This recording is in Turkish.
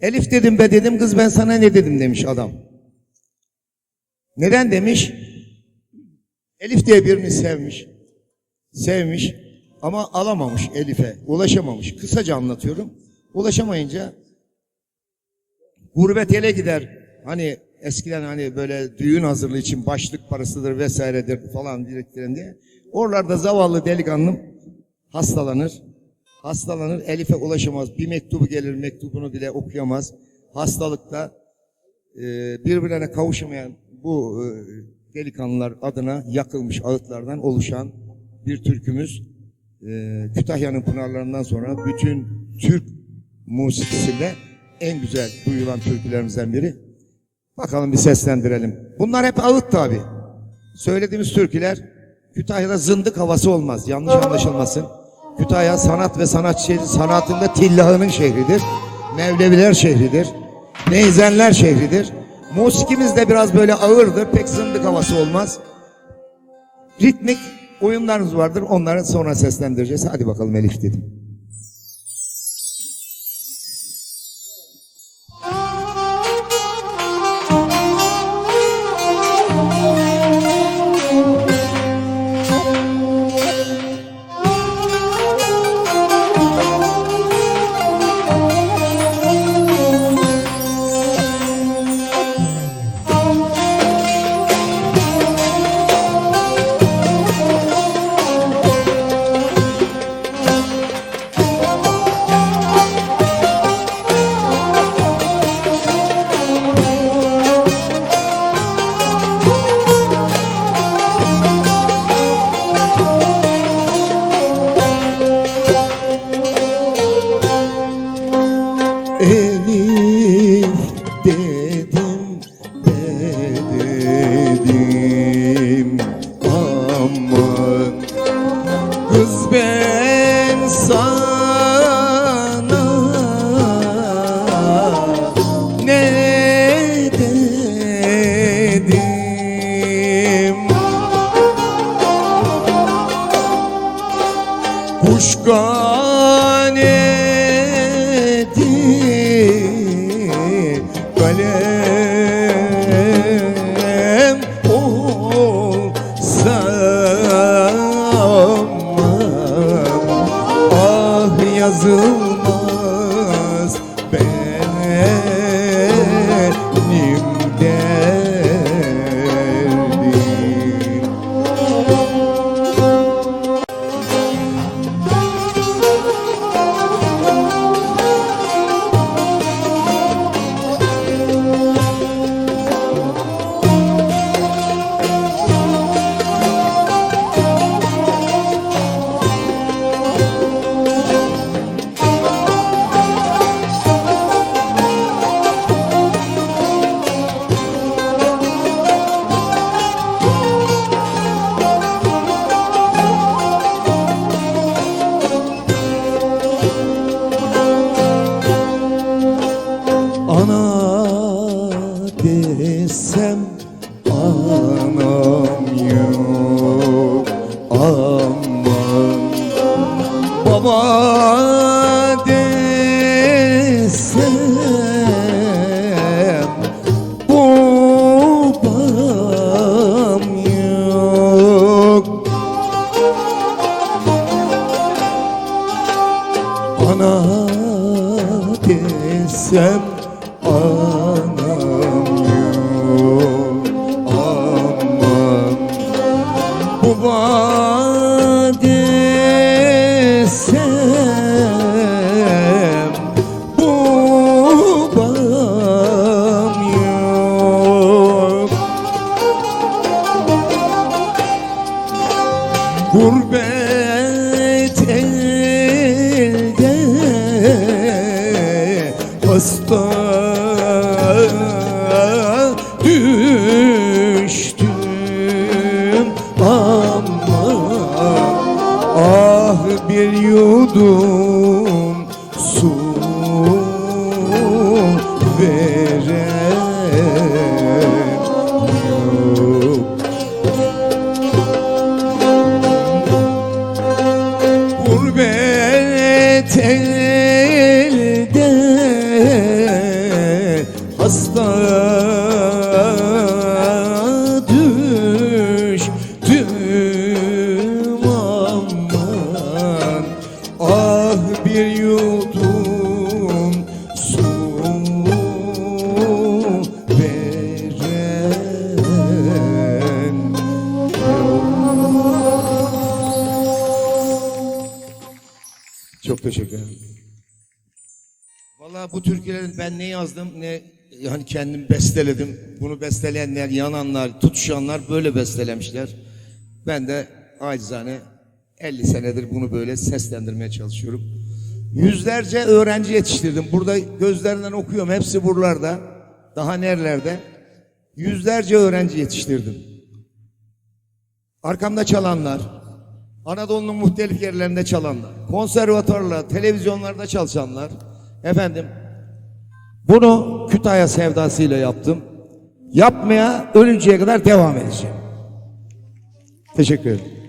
Elif dedim be dedim kız ben sana ne dedim demiş adam. Neden demiş? Elif diye birini sevmiş. Sevmiş ama alamamış Elif'e. Ulaşamamış. Kısaca anlatıyorum. Ulaşamayınca gurbet ele gider. Hani eskiden hani böyle düğün hazırlığı için başlık parasıdır vesairedir falan biriktiren diye. Oralarda zavallı delikanlım hastalanır. Hastalanır, Elif'e ulaşamaz. Bir mektubu gelir, mektubunu bile okuyamaz. Hastalıkta e, birbirlerine kavuşamayan bu e, delikanlılar adına yakılmış ağıtlardan oluşan bir türkümüz. E, Kütahya'nın pınarlarından sonra bütün Türk musikisinde en güzel duyulan türkülerimizden biri. Bakalım bir seslendirelim. Bunlar hep ağıt tabi. Söylediğimiz türküler Kütahya'da zındık havası olmaz. Yanlış anlaşılmasın. Kütahya sanat ve sanat şehri, sanatında tillahının şehridir. Mevleviler şehridir. Neyzenler şehridir. Musikimiz de biraz böyle ağırdır. Pek zındık havası olmaz. Ritmik oyunlarımız vardır. Onları sonra seslendireceğiz. Hadi bakalım Elif dedim. Aman Kız ben sana ne dedim? Kuşkaneti kalem Ah Baba desem babam yok. Ana desem hasta düştüm. Ama ah bir yudum hasta düştüm aman Ah bir yudum su veren Çok teşekkür ederim. Valla bu türkülerin ben ne yazdım ne yani kendim besteledim. Bunu besteleyenler, yananlar, tutuşanlar böyle bestelemişler. Ben de acizane 50 senedir bunu böyle seslendirmeye çalışıyorum. Yüzlerce öğrenci yetiştirdim. Burada gözlerinden okuyorum. Hepsi buralarda. Daha nerelerde? Yüzlerce öğrenci yetiştirdim. Arkamda çalanlar, Anadolu'nun muhtelif yerlerinde çalanlar, konservatuarla, televizyonlarda çalışanlar, efendim bunu Kütahya sevdasıyla yaptım. Yapmaya ölünceye kadar devam edeceğim. Teşekkür ederim.